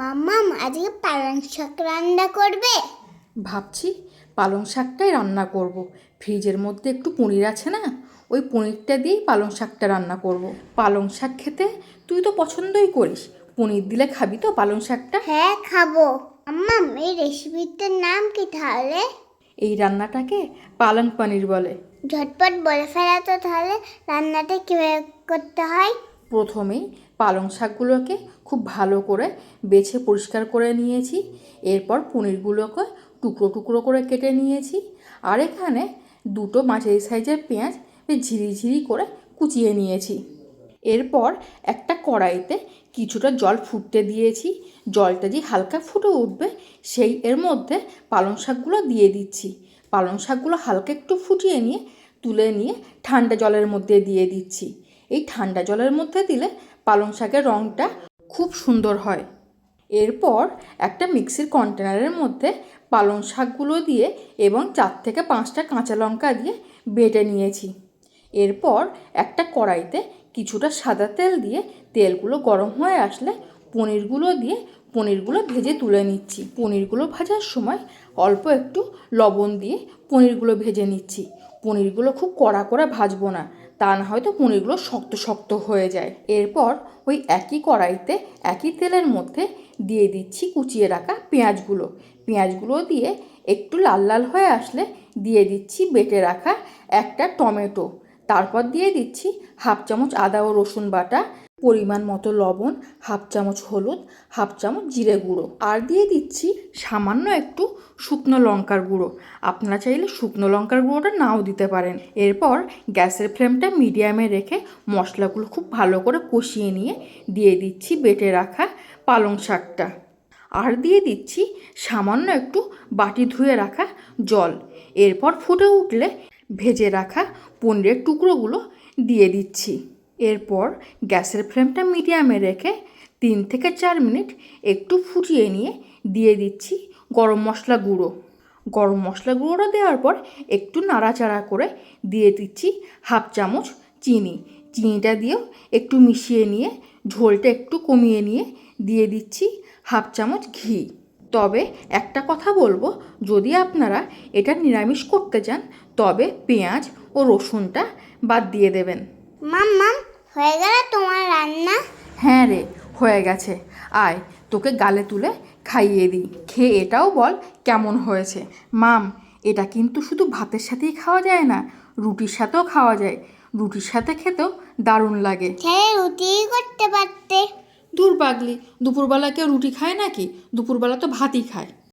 মাম্মাম আজকে পালং শাক রান্না করবে? ভাবছি পালং শাকটাই রান্না করব। ফ্রিজের মধ্যে একটু পনির আছে না ওই পনিরটা দিয়েই পালং শাকটা রান্না করব। পালং শাক খেতে তুই তো পছন্দই করিস। পনির দিলে খাবি তো পালং শাকটা? হ্যাঁ খাব। মাম্মাম এই রেসিপিটার নাম কি তাহলে? এই রান্নাটাকে পালং পনির বলে। ঝটপট বলে ফেলা তো তাহলে রান্নাটা কীভাবে করতে হয়? প্রথমেই পালং শাকগুলোকে খুব ভালো করে বেছে পরিষ্কার করে নিয়েছি। এরপর পনিরগুলোকে টুকরো টুকরো করে কেটে নিয়েছি। আর এখানে দুটো মাঝারি সাইজের পেঁয়াজ বেশ ঝিরিঝিরি করে কুচিয়ে নিয়েছি। এরপর একটা কড়াইতে কিছুটা জল ফুটতে দিয়েছি। জলটা যে হালকা ফুটে উঠবে সেই এর মধ্যে পালং শাকগুলো দিয়ে দিচ্ছি। পালং শাকগুলো হালকা একটু ফুটিয়ে নিয়ে তুলে নিয়ে ঠান্ডা জলের মধ্যে দিয়ে দিচ্ছি। এই ঠান্ডা জলের মধ্যে দিলে পালং শাকের রঙটা খুব সুন্দর হয়। এরপর একটা মিক্সির কন্টেনারের মধ্যে পালং শাকগুলো দিয়ে এবং চার থেকে পাঁচটা কাঁচা লঙ্কা দিয়ে বেটে নিয়েছি। এরপর একটা কড়াইতে কিছুটা সাদা তেল দিয়ে তেলগুলো গরম হয়ে আসলে পনিরগুলো দিয়ে পনিরগুলো ভেজে তুলে নিচ্ছি। পনিরগুলো ভাজার সময় অল্প একটু লবণ দিয়ে পনিরগুলো ভেজে নিচ্ছি। পনিরগুলো খুব কড়া করে ভাজবো না। তা না হয়তো পনিরগুলো শক্ত শক্ত হয়ে যায়। এরপর ওই একই কড়াইতে একই তেলের মধ্যে দিয়ে দিচ্ছি কুচিয়ে রাখা পেঁয়াজগুলো। পেঁয়াজগুলো দিয়ে একটু লাল লাল হয়ে আসলে দিয়ে দিচ্ছি বেটে রাখা একটা টমেটো। তারপর দিয়ে দিচ্ছি হাফ চামচ আদা ও রসুন বাটা। পরিমাণ মতো লবণ, হাফ চামচ হলুদ, হাফ চামচ জিরে গুঁড়ো। আর দিয়ে দিচ্ছি সামান্য একটু শুকনো লঙ্কার গুঁড়ো। আপনারা চাইলে শুকনো লঙ্কার গুঁড়োটা নাও দিতে পারেন। এরপর গ্যাসের ফ্লেমটা মিডিয়ামে রেখে মশলাগুলো খুব ভালো করে কষিয়ে নিয়ে দিয়ে দিচ্ছি বেটে রাখা পালং শাকটা। আর দিয়ে দিচ্ছি সামান্য একটু বাটি ধুয়ে রাখা জল। এরপর ফুটে উঠলে ভেজে রাখা পনিরের টুকরোগুলো দিয়ে দিচ্ছি। এরপর গ্যাসের ফ্লেমটা মিডিয়ামে রেখে তিন থেকে চার মিনিট একটু ফুটিয়ে নিয়ে দিয়ে দিচ্ছি গরম মশলা গুঁড়ো। গরম মশলা গুঁড়োটা দেওয়ার পর একটু নাড়াচাড়া করে দিয়ে দিচ্ছি হাফ চামচ চিনি। চিনিটা দিয়েও একটু মিশিয়ে নিয়ে ঝোলটা একটু কমিয়ে নিয়ে দিয়ে দিচ্ছি হাফ চামচ ঘি। তবে একটা কথা বলব, যদি আপনারা এটা নিরামিষ করতে চান, তবে পেঁয়াজ ও রসুনটা বাদ দিয়ে দেবেন। মাম্মাম হয়ে গেল তোমার রান্না? হ্যাঁ রে হয়ে গেছে। আয় তোকে গালে তুলে খাইয়ে দিই। খেয়ে এটাও বল কেমন হয়েছে। মাম এটা কিন্তু শুধু ভাতের সাথেই খাওয়া যায় না রুটির সাথেও খাওয়া যায়। রুটির সাথে খেতেও দারুণ লাগে। ছেলে রুটিই করতে পারতে। দূর পাগলি দুপুরবেলা কেউ রুটি খায় নাকি? দুপুরবেলা তো ভাতই খায়।